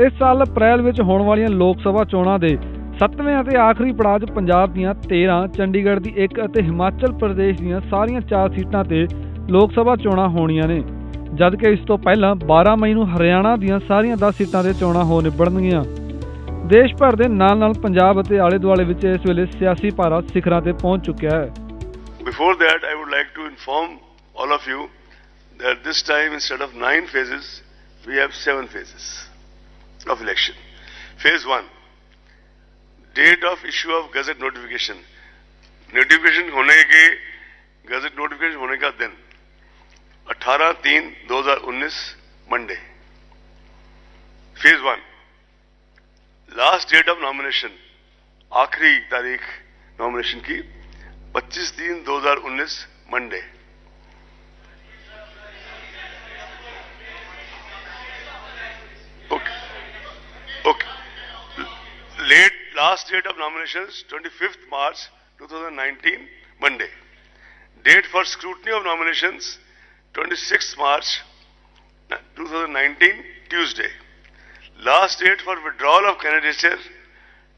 ਇਸ ਸਾਲ ਅਪ੍ਰੈਲ ਵਿੱਚ ਹੋਣ ਵਾਲੀਆਂ ਲੋਕ ਸਭਾ ਚੋਣਾਂ ਦੇ 7ਵੇਂ ਅਤੇ ਆਖਰੀ ਪੜਾਅ 'ਚ ਪੰਜਾਬ ਦੀਆਂ 13 ਚੰਡੀਗੜ੍ਹ ਦੀ 1 ਅਤੇ ਹਿਮਾਚਲ ਪ੍ਰਦੇਸ਼ ਦੀਆਂ ਸਾਰੀਆਂ 4 ਸੀਟਾਂ ਤੇ ਲੋਕ ਸਭਾ ਚੋਣਾਂ ਹੋਣੀਆਂ ਨੇ। ਜਦਕਿ ਇਸ ਤੋਂ ਪਹਿਲਾਂ 12 ਮਈ ਨੂੰ ਹਰਿਆਣਾ ਦੀਆਂ ਸਾਰੀਆਂ 10 ਸੀਟਾਂ ਤੇ ਚੋਣਾਂ ਹੋ ਨਿਬੜਨਗੀਆਂ। ਦੇਸ਼ ਭਰ ਦੇ ਨਾਲ-ਨਾਲ ਪੰਜਾਬ ਅਤੇ ਆਲੇ-ਦੁਆਲੇ ਵਿੱਚ ਇਸ ਵੇਲੇ ਸਿਆਸੀ ਪਾਰਾ ਸਿਖਰਾਂ ਤੇ ਪਹੁੰਚ ਚੁੱਕਿਆ ਹੈ। Before that, I would like to inform all of you that this time, instead of nine phases, we have seven phases. Of election. Phase one, date of issue of gazette notification. Notification होने के gazette notification होने का दिन 18 तीन 2019 Monday phase one last date of nomination आखिरी तारीख nomination की 25 तीन 2019 Monday Last date of nominations 25th March 2019, Monday. Date for scrutiny of nominations 26th March 2019, Tuesday. Last date for withdrawal of candidature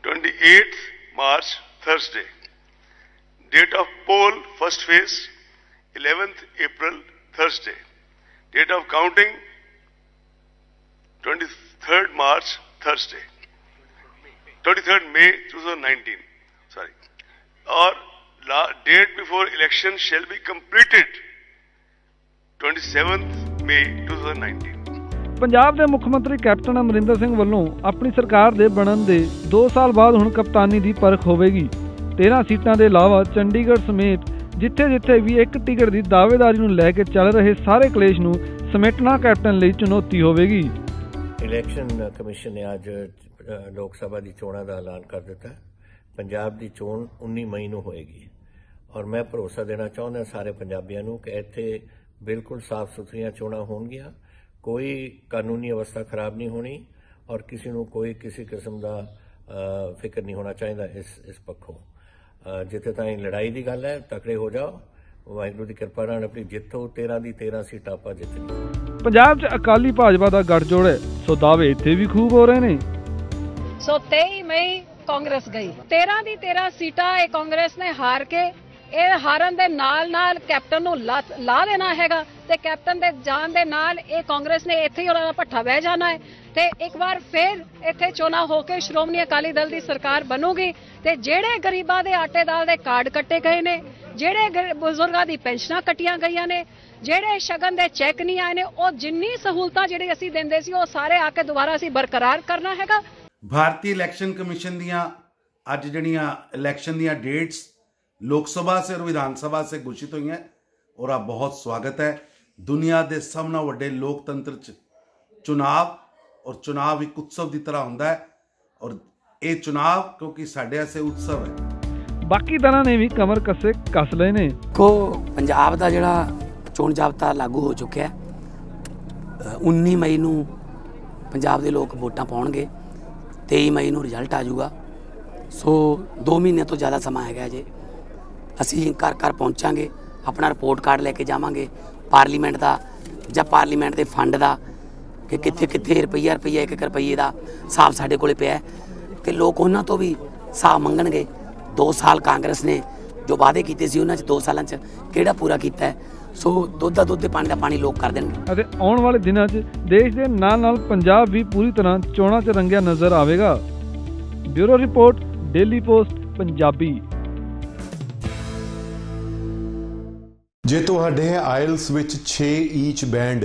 28th March, Thursday. Date of poll, first phase 11th April, Thursday. Date of counting 23rd March, Thursday. 23rd May 2019. Sorry. Or date before election shall be completed, 27th May 2019. Punjab ਦੇ ਮੁੱਖ ਮੰਤਰੀ captain Amarinder Singh ਵੱਲੋਂ ਆਪਣੀ ਸਰਕਾਰ ਦੇ ਬਣਨ ਦੇ 2 ਸਾਲ ਬਾਅਦ ਹੁਣ ਕਪਤਾਨੀ ਦੀ ਪਰਖ ਹੋਵੇਗੀ 13 ਸੀਟਾਂ ਦੇ ਇਲਾਵਾ ਚੰਡੀਗੜ੍ਹ ਸਮੇਤ ਜਿੱਥੇ-ਜਿੱਥੇ ਵੀ ਇੱਕ ਟਿਕਟ ਦੀ ਦਾਅਵੇਦਾਰੀ ਨੂੰ ਲੈ ਕੇ ਚੱਲ ਰਹੇ ਸਾਰੇ ਕਲੇਸ਼ ਨੂੰ ਸਮੇਟਣਾ ਕੈਪਟਨ ਲਈ ਚੁਣੌਤੀ ਹੋਵੇਗੀ ਇਲੈਕਸ਼ਨ ਕਮਿਸ਼ਨ ਨੇ ਅੱਜ ਲੋਕ ਸਭਾ ਦੀ ਚੋਣਾਂ ਦਾ ਐਲਾਨ ਕਰ ਦਿੱਤਾ ਪੰਜਾਬ ਦੀ ਚੋਣ 19 ਮਈ ਨੂੰ ਹੋਏਗੀ। ਔਰ ਮੈਂ ਭਰੋਸਾ ਦੇਣਾ ਚਾਹੁੰਦਾ ਸਾਰੇ ਪੰਜਾਬੀਆਂ ਨੂੰ ਕਿ ਇੱਥੇ ਬਿਲਕੁਲ ਸਾਫ਼ ਸੁਥਰੀਆਂ ਚੋਣਾਂ ਹੋਣਗੀਆਂ। ਕੋਈ ਕਾਨੂੰਨੀ ਅਵਸਥਾ ਖਰਾਬ ਨਹੀਂ ਹੋਣੀ ਔਰ ਕਿਸੇ ਨੂੰ ਕੋਈ ਕਿਸੇ ਕਿਸਮ ਦਾ ਫਿਕਰ ਨਹੀਂ ਹੋਣਾ ਚਾਹੀਦਾ ਇਸ ਇਸ ਪੱਖੋਂ। ਜਿੱਥੇ ਤਾਈਂ ਲੜਾਈ ਦੀ ਗੱਲ ਹੈ, ਤਕੜੇ ਹੋ ਜਾਓ। ਵਾਹਿਗੁਰੂ ਦੀ ਕਿਰਪਾ ਨਾਲ ਆਪਣੀ ਜਿੱਥੋਂ 13 ਦੀ 13 ਸੀਟਾਂ ਆਪਾਂ ਜਿੱਤਣੀ ਪੰਜਾਬ 'ਚ ਅਕਾਲੀ ਭਾਜਪਾ ਦਾ ਗੱਠਜੋੜ ਹੈ ਸੋ ਦਾਅਵੇ ਇੱਥੇ ਵੀ ਖੂਬ ਹੋ ਰਹੇ ਨੇ। ਸੋ 23 ਮਈ ਕਾਂਗਰਸ ਗਈ। 13 ਦੀ 13 ਸੀਟਾਂ ਇਹ ਕਾਂਗਰਸ ਨੇ ਹਾਰ ਕੇ ਇਹ ਹਾਰਨ ਦੇ ਨਾਲ ਨਾਲ ਕੈਪਟਨ ਨੂੰ ਲਾ ਲਾ ਦੇਣਾ ਹੈਗਾ ਤੇ ਕੈਪਟਨ ਦੇ ਜਾਣ ਦੇ ਨਾਲ ਇਹ ਕਾਂਗਰਸ ਨੇ ਇੱਥੇ ਹੀ ਉਹਨਾਂ ਦਾ ਪੱਠਾ ਬਹਿ ਜਾਣਾ ਹੈ ਤੇ ਇੱਕ ਵਾਰ ਫੇਰ ਇੱਥੇ ਚੋਣਾਂ ਹੋ ਕੇ ਸ਼੍ਰੋਮਣੀ ਅਕਾਲੀ ਦਲ ਦੀ ਸਰਕਾਰ ਬਣੂਗੀ ਤੇ ਜਿਹੜੇ ਗਰੀਬਾਂ ਦੇ ਆਟੇ ਦਾਲ ਦੇ ਕਾਰਡ ਕੱਟੇ ਗਏ ਨੇ ਜਿਹੜੇ ਬਜ਼ੁਰਗਾਂ ਦੀ ਪੈਨਸ਼ਨਾਂ ਕੱਟੀਆਂ ਗਈਆਂ ਨੇ, ਜਿਹੜੇ ਸ਼ਗਨ ਦੇ ਚੈੱਕ ਨਹੀਂ ਆਏ ਨੇ, ਉਹ ਜਿੰਨੀ ਸਹੂਲਤਾਂ ਜਿਹੜੀ ਅਸੀਂ ਦਿੰਦੇ ਸੀ, ਉਹ ਸਾਰੇ ਆ ਕੇ ਦੁਬਾਰਾ ਅਸੀਂ ਬਰਕਰਾਰ ਕਰਨਾ ਹੈਗਾ। ਭਾਰਤੀ ਇਲੈਕਸ਼ਨ ਕਮਿਸ਼ਨ ਦੀਆਂ ਅੱਜ ਜਿਹੜੀਆਂ ਇਲੈਕਸ਼ਨ ਦੀਆਂ ਡੇਟਸ ਲੋਕ ਸਭਾ ਸੇ ਔਰ ਵਿਧਾਨ ਸਭਾ ਸੇ ਘੋਸ਼ਿਤ ਹੋਈਆਂ ਔਰ ਆ ਬਹੁਤ ਸਵਾਗਤ ਹੈ। ਦੁਨੀਆ ਦੇ ਸਭ ਨਾਲੋਂ ਵੱਡੇ ਲੋਕਤੰਤਰ ਚ ਚੁਣਾਵ ਔਰ ਚੁਣਾਵ ਇੱਕ ਉਤਸਵ ਦੀ ਤਰ੍ਹਾਂ ਹੁੰਦਾ ਹੈ ਔਰ ਇਹ ਚੁਣਾਵ ਕਿਉਂਕਿ ਸਾਡੇ ਆਸੇ ਉਤਸਵ ਹੈ। ਬਾਕੀ ਤਰ੍ਹਾਂ ਨੇ ਵੀ ਕਮਰ ਕੱਸੇ ਕੱਸ ਲਏ ਨੇ। ਕੋ ਪੰਜਾਬ ਦਾ ਜਿਹੜਾ ਚੋਣ ਜਾਬਤਾ ਲਾਗੂ ਹੋ ਚੁੱਕਿਆ ਹੈ 19 ਮਈ ਨੂੰ ਪੰਜਾਬ ਦੇ ਲੋਕ ਵੋਟਾਂ ਪਾਉਣਗੇ 23 ਮਈ ਨੂੰ ਰਿਜ਼ਲਟ ਆ ਜਾਊਗਾ। ਸੋ 2 ਮਹੀਨੇ ਤੋਂ ਜ਼ਿਆਦਾ ਸਮਾਂ ਹੈਗਾ ਜੇ। ਅਸੀਂ ਘਰ ਘਰ ਪਹੁੰਚਾਂਗੇ, ਆਪਣਾ ਰਿਪੋਰਟ ਕਾਰਡ ਲੈ ਕੇ ਜਾਵਾਂਗੇ, ਪਾਰਲੀਮੈਂਟ ਦਾ ਜਾਂ ਪਾਰਲੀਮੈਂਟ ਦੇ ਫੰਡ ਦਾ, ਕਿ ਕਿੱਥੇ ਕਿੱਥੇ ਰੁਪਈਆ ਰੁਪਈਆ ਇੱਕ ਇੱਕ ਰੁਪਈਏ ਦਾ ਹਿਸਾਬ ਸਾਡੇ ਕੋਲੇ ਪਿਆ ਹੈ। ਤੇ ਲੋਕ ਉਹਨਾਂ ਤੋਂ ਵੀ ਹਿਸਾਬ ਮੰਗਣਗੇ 2 ਸਾਲ ਕਾਂਗਰਸ ਨੇ ਜੋ ਵਾਅਦੇ ਕੀਤੇ ਸੀ ਉਹਨਾਂ 'ਚ 2 ਸਾਲਾਂ 'ਚ ਕਿਹੜਾ ਪੂਰਾ ਕੀਤਾ ਹੈ? ਸੋ ਦੁੱਧ ਦਾ ਦੁੱਧ ਤੇ ਪਾਣੀ ਦਾ ਪਾਣੀ ਲੋਕ ਕਰ ਦੇਣਗੇ ਅਤੇ ਆਉਣ ਵਾਲੇ ਦਿਨਾਂ 'ਚ ਦੇਸ਼ ਦੇ ਨਾਲ-ਨਾਲ ਪੰਜਾਬ ਵੀ ਪੂਰੀ ਤਰ੍ਹਾਂ ਚੋਣਾਂ 'ਚ ਰੰਗਿਆ ਨਜ਼ਰ ਆਵੇਗਾ। Bureau report Daily Post Punjabi. ਜੇ ਤੁਹਾਡੇ ਆਇਲਸ ਵਿੱਚ 6 ਈਚ ਬੈਂਡ